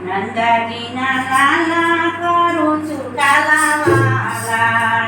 નંદજીના લાલા કરું છું કાલા વાલા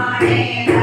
Amen.